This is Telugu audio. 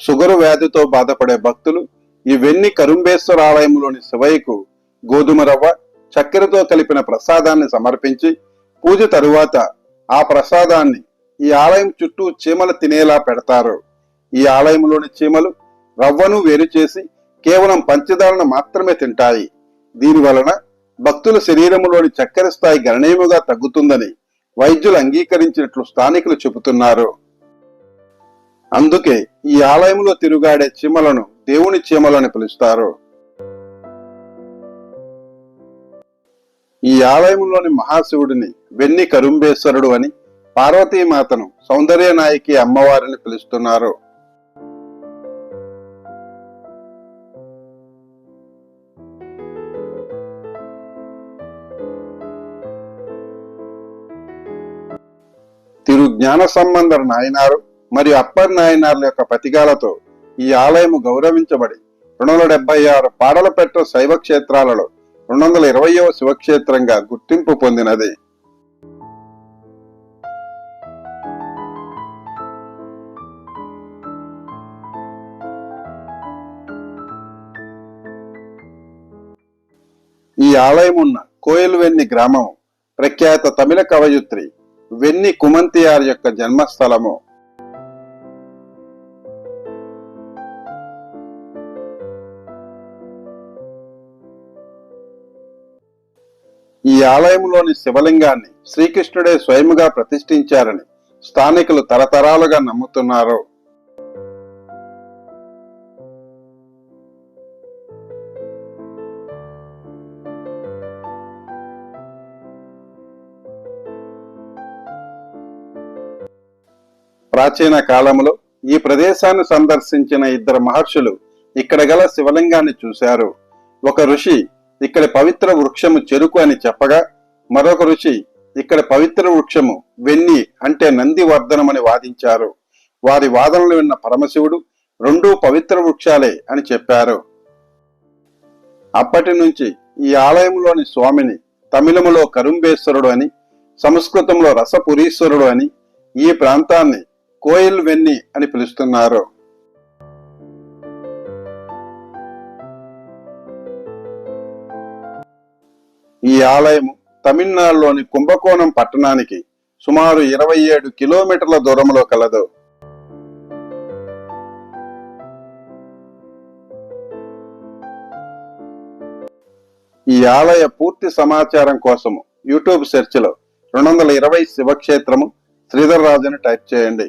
షుగరు వ్యాధితో బాధపడే భక్తులు ఈ వెన్ని కరుంబేశ్వర ఆలయంలోని శివయ్యకు గోధుమ రవ్వ చక్కెరతో కలిపిన ప్రసాదాన్ని సమర్పించి పూజ తరువాత ఆ ప్రసాదాన్ని ఈ ఆలయం చుట్టూ చీమలు తినేలా పెడతారు. ఈ ఆలయంలోని చీమలు రవ్వను వేరు చేసి కేవలం పంచదారను మాత్రమే తింటాయి. దీని వలన భక్తుల శరీరంలోని చక్కెర స్థాయి గణనీయముగా తగ్గుతుందని వైద్యులు అంగీకరించినట్లు స్థానికులు చెబుతున్నారు. అందుకే ఈ ఆలయంలో తిరుగాడే చీమలను దేవుని చీమలని పిలుస్తారు. ఈ ఆలయంలోని మహాశివుడిని వెన్ని కరుంబేశ్వరుడు అని పార్వతీమాతను సౌందర్య నాయకి అమ్మవారిని పిలుస్తున్నారు. తిరు జ్ఞాన సంబంధర నాయనారు మరియు అప్పర్ నాయనార్ల యొక్క ప్రతిగాలతో ఈ ఆలయము గౌరవించబడి రెండు వందల డెబ్బై ఆరు పాడలపెట్ట శైవ క్షేత్రాలలో రెండు వందల ఇరవయవ శివక్షేత్రంగా గుర్తింపు పొందినది. ఈ ఆలయం ఉన్న కోయల్వెన్ని గ్రామం ప్రఖ్యాత తమిళ కవయిత్రి వెన్ని కుమంతియార్ యొక్క జన్మస్థలము. ఈ ఆలయంలోని శివలింగాన్ని శ్రీకృష్ణుడే స్వయముగా ప్రతిష్ఠించారని స్థానికులు తరతరాలుగా నమ్ముతున్నారు. ప్రాచీన కాలంలో ఈ ప్రదేశాన్ని సందర్శించిన ఇద్దరు మహర్షులు ఇక్కడ గల శివలింగాన్ని చూశారు. ఒక ఋషి ఇక్కడ పవిత్ర వృక్షము చెరుకు అని చెప్పగా మరొక ఋషి ఇక్కడ పవిత్ర వృక్షము వెన్ని అంటే నందివర్ధనమని వాదించారు. వారి వాదనలు విన్న పరమశివుడు రెండూ పవిత్ర వృక్షాలే అని చెప్పారు. అప్పటి నుంచి ఈ ఆలయంలోని స్వామిని తమిళములో కరుంబేశ్వరుడు అని సంస్కృతంలో రసపురీశ్వరుడు అని ఈ ప్రాంతాన్ని కోయిల్ వెన్ని అని పిలుస్తున్నారు. ఈ ఆలయము తమిళనాడులోని కుంభకోణం పట్టణానికి సుమారు ఇరవై ఏడు కిలోమీటర్ల దూరంలో కలదు. ఈ ఆలయ పూర్తి సమాచారం కోసము యూట్యూబ్ సెర్చ్లో రెండు వందల ఇరవై శివక్షేత్రము శ్రీధర్ రాజుని టైప్ చేయండి.